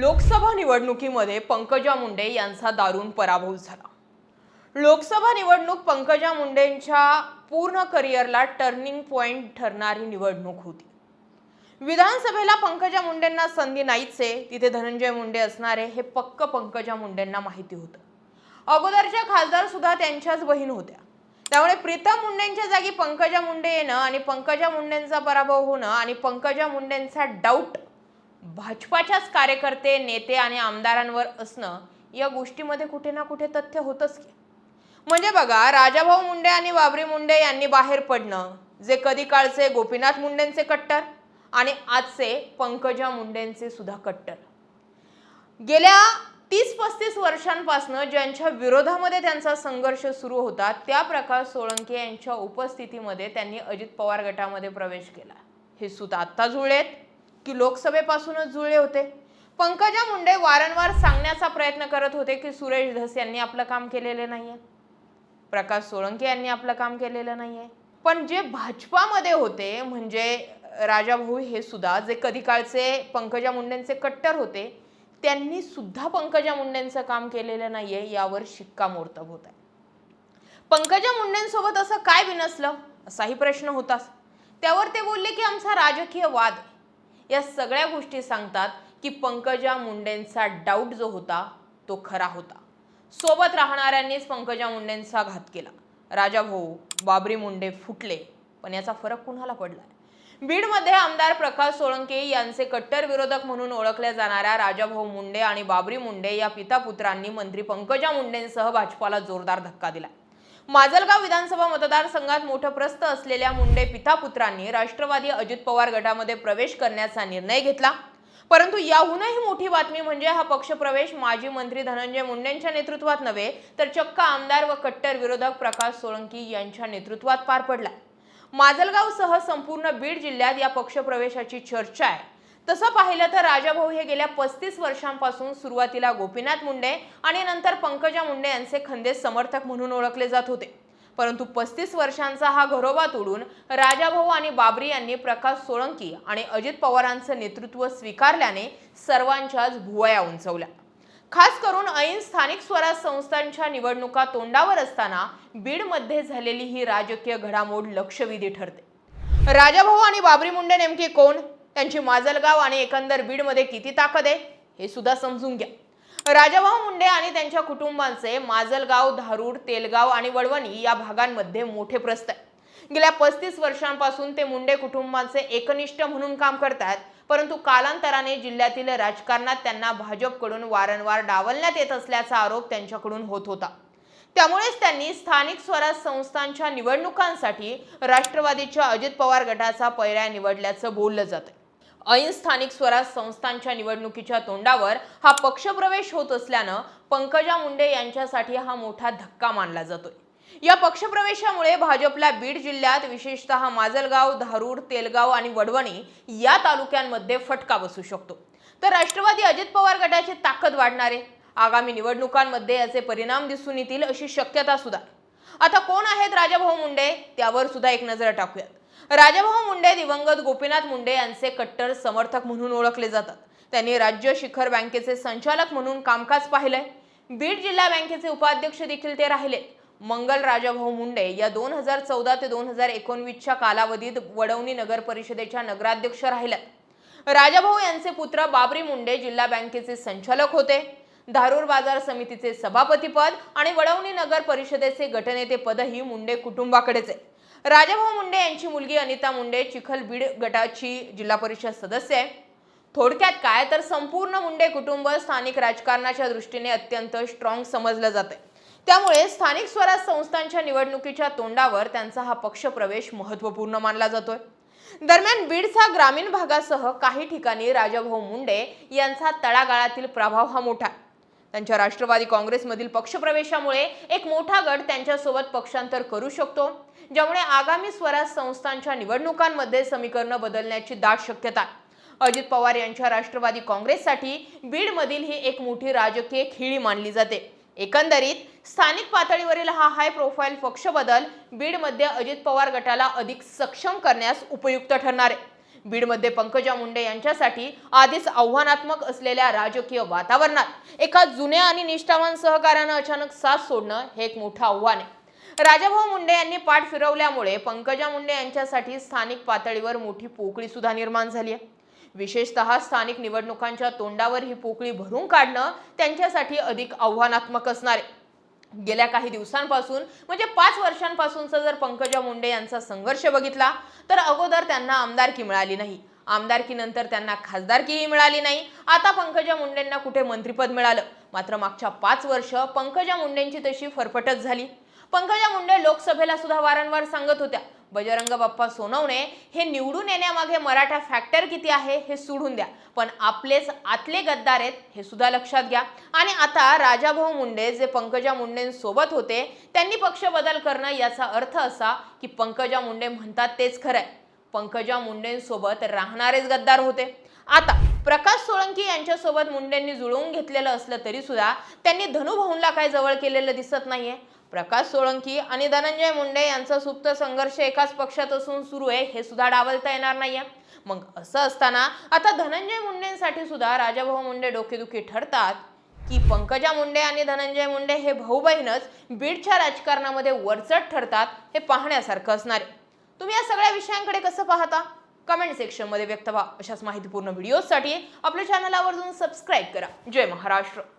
लोकसभा निवडणुकीमध्ये पंकजा मुंडे यांचा दारुण पराभव झाला. लोकसभा निवडणूक पंकजा मुंडेंच्या पूर्ण करिअरला टर्निंग पॉइंट ठरणारी निवडणूक होती. विधानसभेला पंकजा मुंडेंना संधी नाहीच आहे तिथे धनंजय मुंडे असणारे हे पक्क पंकजा मुंडेंना माहिती होतं. अगोदरच्या खासदार सुद्धा त्यांच्याच बहीण होत्या. त्यामुळे प्रीतम मुंडेंच्या जागी पंकजा मुंडे येणं आणि पंकजा मुंडेंचा पराभव होणं आणि पंकजा मुंडेंचा डाऊट भाजपाच्याच कार्यकर्ते नेते आणि आमदारांवर असणं या गोष्टीमध्ये कुठे ना कुठे तथ्य होतंच की. म्हणजे बघा राजाभाऊ मुंडे आणि बाबरी मुंडे यांनी बाहेर पडणं जे कधी काळचे गोपीनाथ मुंडेंचे कट्टर आणि आजचे पंकजा मुंडेंचे सुद्धा कट्टर. गेल्या तीस पस्तीस वर्षांपासून ज्यांच्या विरोधामध्ये त्यांचा संघर्ष सुरू होता त्या प्रकाश सोळंके यांच्या उपस्थितीमध्ये त्यांनी अजित पवार गटामध्ये प्रवेश केला. हे सुद्धा आत्ता जुळलेत की लोकसभेपासूनच जुळले होते. पंकजा मुंडे वारंवार सांगण्याचा प्रयत्न करत होते की सुरेश धस यांनी आपलं काम केलेले नाहीये. प्रकाश सोळंके यांनी आपलं काम केलेलं नाही आहे पण जे भाजपामध्ये होते म्हणजे राजाभाऊ हे सुद्धा जे कधी काळचे पंकजा मुंडेंचे कट्टर होते त्यांनी सुद्धा पंकजा मुंडेंचं काम केलेलं नाही आहे यावर शिक्कामोर्तब होत आहे. पंकजा मुंडेंसोबत असं काय विनसलं? असाही प्रश्न होताच. त्यावर ते बोलले की आमचा राजकीय वाद आहे. या सगळ्या गोष्टी सांगतात की पंकजा मुंडेंचा डाऊट जो होता तो खरा होता. सोबत राहणाऱ्यांनीच पंकजा मुंडेंचा घात केला. राजा भाऊ बाबरी मुंडे फुटले पण याचा फरक कुणाला पडलाय बीडमध्ये आमदार प्रकाश सोळंके यांचे कट्टर विरोधक म्हणून ओळखल्या जाणाऱ्या राजाभाऊ मुंडे आणि बाबरी मुंडे या पिता पुत्रांनी मंत्री पंकजा मुंडेंसह भाजपाला जोरदार धक्का दिला. माजलगाव विधानसभा मतदारसंघात मोठं प्रस्त असलेल्या मुंडे पिता पुत्रांनी राष्ट्रवादी अजित पवार गटामध्ये प्रवेश करण्याचा निर्णय घेतला. परंतु याहूनही मोठी बातमी म्हणजे हा पक्षप्रवेश माजी मंत्री धनंजय मुंडेंच्या नेतृत्वात नव्हे तर चक्क आमदार व कट्टर विरोधक प्रकाश सोळंकी यांच्या नेतृत्वात पार पडला. माजलगावसह संपूर्ण बीड जिल्ह्यात या पक्षप्रवेशाची चर्चा आहे. तसं पाहिलं तर राजाभाऊ हे गेल्या पस्तीस वर्षांपासून सुरुवातीला गोपीनाथ मुंडे आणि नंतर पंकजा मुंडे यांचे खंदे समर्थक म्हणून ओळखले जात होते. परंतु पस्तीस वर्षांचा हा घरोबा तोडून राजाभाऊ आणि बाबरी यांनी प्रकाश सोळंकी आणि अजित पवारांचं नेतृत्व स्वीकारल्याने सर्वांच्याच भुवया उंचवल्या. खास करून ऐन स्थानिक स्वराज संस्थांच्या निवडणुका तोंडावर असताना बीडमध्ये झालेली ही राजकीय घडामोड लक्षवेधी ठरते. राजाभाऊ आणि बाबरी मुंडे नेमके कोण? त्यांची माजलगाव आणि एकंदर बीडमध्ये किती ताकद आहे हे सुद्धा समजून घ्या. राजाभाऊ मुंडे आणि त्यांच्या कुटुंबांचे माजलगाव धारूर तेलगाव आणि वडवणी या भागांमध्ये मोठे प्रस्त आहे. गेल्या पस्तीस वर्षांपासून ते मुंडे कुटुंबांचे एकनिष्ठ म्हणून काम करतात परंतु कालांतराने जिल्ह्यातील राजकारणात त्यांना भाजपकडून वारंवार डावलण्यात येत असल्याचा आरोप त्यांच्याकडून होत होता. त्यामुळेच त्यांनी स्थानिक स्वराज संस्थांच्या निवडणुकांसाठी राष्ट्रवादीच्या अजित पवार गटाचा पर्याय निवडल्याचं बोललं जातं ऐन स्थानिक स्वराज संस्थांच्या निवडणुकीच्या तोंडावर हा पक्षप्रवेश होत असल्यानं पंकजा मुंडे यांच्यासाठी हा मोठा धक्का मानला जातोय. या पक्षप्रवेशामुळे भाजपला बीड जिल्ह्यात विशेषतः माजलगाव धारूर तेलगाव आणि वडवणी या तालुक्यांमध्ये फटका बसू शकतो. तर राष्ट्रवादी अजित पवार गटाची ताकद वाढणार? आहे आगामी निवडणुकांमध्ये याचे परिणाम दिसून येतील अशी शक्यता सुद्धा. आता कोण आहेत राजाभाऊ मुंडे? त्यावर सुद्धा एक नजर टाकूयात. राजाभाऊ मुंडे दिवंगत गोपीनाथ मुंडे यांचे कट्टर समर्थक म्हणून ओळखले जातात. त्यांनी राज्य शिखर बँकेचे संचालक म्हणून कामकाज पाहिलंय. बीड जिल्हा बँकेचे उपाध्यक्ष देखील ते राहिले. मंगल राजाभाऊ मुंडे या दोन हजार चौदा ते दोन हजार एकोणवीसच्या कालावधीत वडवणी नगर परिषदेच्या नगराध्यक्ष राहिल्यात राजाभाऊ यांचे पुत्र बाबरी मुंडे जिल्हा बँकेचे संचालक होते. धारूर बाजार समितीचे सभापतीपद आणि वडवणी नगर परिषदेचे गटनेते पदही मुंडे कुटुंबाकडेच आहे. राजाभाऊ मुंडे यांची मुलगी अनिता मुंडे चिखल बीड गटाची जिल्हा परिषद सदस्य आहे. थोडक्यात काय तर संपूर्ण मुंडे कुटुंब स्थानिक राजकारणाच्या दृष्टीने अत्यंत स्ट्रॉंग समजलं जाते त्यामुळे स्थानिक स्वराज संस्थांच्या निवडणुकीच्या तोंडावर त्यांचा हा पक्षप्रवेश महत्त्वपूर्ण मानला जातोय. दरम्यान बीडचा ग्रामीण भागासह काही ठिकाणी राजाभाऊ मुंडे यांचा तळागाळातील प्रभाव हा मोठा आहे. त्यांच्या राष्ट्रवादी काँग्रेसमधील पक्षप्रवेशामुळे एक मोठा गट त्यांच्यासोबत पक्षांतर करू शकतो ज्यामुळे आगामी स्वराज संस्थांच्या निवडणुकांमध्ये समीकरणं बदलण्याची दाट शक्यता अजित पवार यांच्या राष्ट्रवादी काँग्रेससाठी बीडमधील ही एक मोठी राजकीय खिळी मानली जाते. एकंदरीत स्थानिक पातळीवरील हा हाय प्रोफाईल पक्ष बदल बीडमध्ये अजित पवार गटाला अधिक सक्षम करण्यास उपयुक्त ठरणार आहे. बीडमध्ये पंकजा मुंडे यांच्यासाठी आधीच आव्हानात्मक असलेल्या राजकीय वातावरणात एका जुन्या आणि निष्ठावान सहकार्यानं अचानक साथ सोडणं हे एक मोठं आव्हान आहे. राजाभाऊ मुंडे यांनी पाठ फिरवल्यामुळे पंकजा मुंडे यांच्यासाठी स्थानिक पातळीवर मोठी पोकळी सुद्धा निर्माण झाली आहे. विशेषतः स्थानिक निवडणुकांच्या तोंडावर ही पोकळी भरून काढणं त्यांच्यासाठी अधिक आव्हानात्मक असणार आहे. गेल्या काही दिवसांपासून म्हणजे पाच वर्षांपासूनचा जर पंकजा मुंडे यांचा संघर्ष बघितला तर अगोदर त्यांना आमदारकी मिळाली नाही. आमदारकीनंतर त्यांना खासदारकीही मिळाली नाही. आता पंकजा मुंडेंना कुठे मंत्रिपद मिळालं? मात्र मागच्या पाच वर्ष पंकजा मुंडेंची तशी फरफटच झाली. पंकजा मुंडे लोकसभेला सुद्धा वारंवार सांगत होत्या बजरंग बाप्पा सोनवणे हे निवडून येण्यामागे मराठा फॅक्टर किती आहे हे सोडून द्या. पण आपलेच आतले गद्दार आहेत हे सुद्धा लक्षात घ्या. आणि आता राजाभाऊ मुंडे जे पंकजा मुंडेंसोबत होते त्यांनी पक्ष बदल करणं याचा अर्थ असा की पंकजा मुंडे म्हणतात तेच खरंय. पंकजा मुंडेंसोबत राहणारेच गद्दार होते. आता प्रकाश सोळंकी यांच्यासोबत मुंडेंनी जुळवून घेतलेलं असलं तरी सुद्धा त्यांनी धनुभाऊंला काय जवळ केलेलं दिसत नाहीये. प्रकाश सोळंकी आणि धनंजय मुंडे यांचा सुप्त संघर्ष एकाच पक्षात असून सुरू आहे हे सुद्धा डावलता येणार नाहीये. मग असं असताना आता धनंजय मुंडेंसाठी सुद्धा राजाभाऊ मुंडे डोकेदुखी ठरतात की पंकजा मुंडे आणि धनंजय मुंडे हे भाऊ बहीणच बीडच्या राजकारणामध्ये वरचढ ठरतात हे पाहण्यासारखं असणार आहे. तुम्ही या सगळ्या विषयांकडे कसं पाहता? कमेंट सेक्शनमध्ये व्यक्त व्हा. अशाच माहितीपूर्ण व्हिडिओजसाठी आपल्या चॅनल आवर्जून सबस्क्राईब करा. जय महाराष्ट्र.